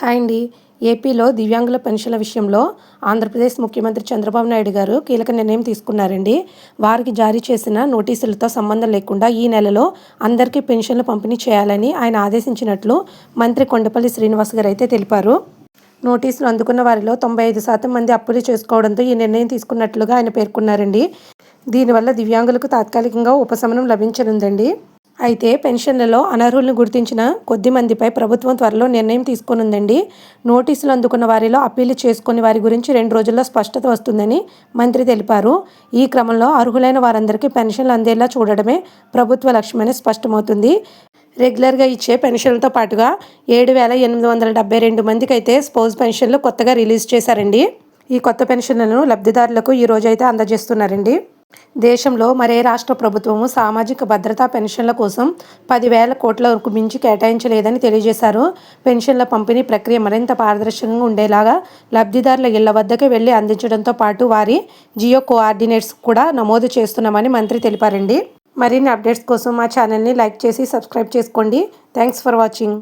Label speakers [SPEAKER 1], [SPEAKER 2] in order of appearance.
[SPEAKER 1] Hi అండి. ఏపీలో దివ్యాంగుల పెన్షన్ల విషయంలో ఆంధ్రప్రదేశ్ ముఖ్యమంత్రి చంద్రబాబు నాయుడు గారు కీలక నిర్ణయం తీసుకున్నారండి. వారికి జారీ చేసిన నోటీసులతో సంబంధం లేకుండా ఈ నెలలో అందరికీ పెన్షన్లు పంపిణీ చేయాలని ఆయన ఆదేశించినట్లు మంత్రి కొండపల్లి శ్రీనివాస్ గారు అయితే తెలిపారు. నోటీసులు అందుకున్న వారిలో తొంభై ఐదు శాతం మంది అప్పులు చేసుకోవడంతో ఈ నిర్ణయం తీసుకున్నట్లుగా ఆయన పేర్కొన్నారండి. దీనివల్ల దివ్యాంగులకు తాత్కాలికంగా ఉపశమనం లభించనుందండి. అయితే పెన్షన్లలో అనర్హులను గుర్తించిన కొద్ది మందిపై ప్రభుత్వం త్వరలో నిర్ణయం తీసుకోనుందండి. నోటీసులు అందుకున్న వారిలో అప్పీలు చేసుకుని వారి గురించి రెండు రోజుల్లో స్పష్టత వస్తుందని మంత్రి తెలిపారు. ఈ క్రమంలో అర్హులైన వారందరికీ పెన్షన్లు అందేలా చూడడమే ప్రభుత్వ లక్ష్యమని స్పష్టమవుతుంది. రెగ్యులర్గా ఇచ్చే పెన్షన్లతో పాటుగా ఏడు వేల ఎనిమిది వందల డెబ్బై రెండు మందికి అయితే స్పౌజ్ పెన్షన్లు కొత్తగా రిలీజ్ చేశారండి. ఈ కొత్త పెన్షన్లను లబ్ధిదారులకు ఈ రోజైతే అందజేస్తున్నారండి. దేశంలో మరే రాష్ట్ర ప్రభుత్వము సామాజిక భద్రతా పెన్షన్ల కోసం పదివేల కోట్ల వరకు మించి కేటాయించలేదని తెలియజేశారు. పెన్షన్ల పంపిణీ ప్రక్రియ మరింత పారదర్శకంగా ఉండేలాగా లబ్ధిదారుల ఇళ్ళ వద్దకు వెళ్ళి అందించడంతో పాటు వారి జియో కోఆర్డినేట్స్ కూడా నమోదు చేస్తున్నామని మంత్రి తెలిపారండి. మరిన్ని అప్డేట్స్ కోసం మా ఛానల్ని లైక్ చేసి సబ్స్క్రైబ్ చేసుకోండి. Thanks for watching.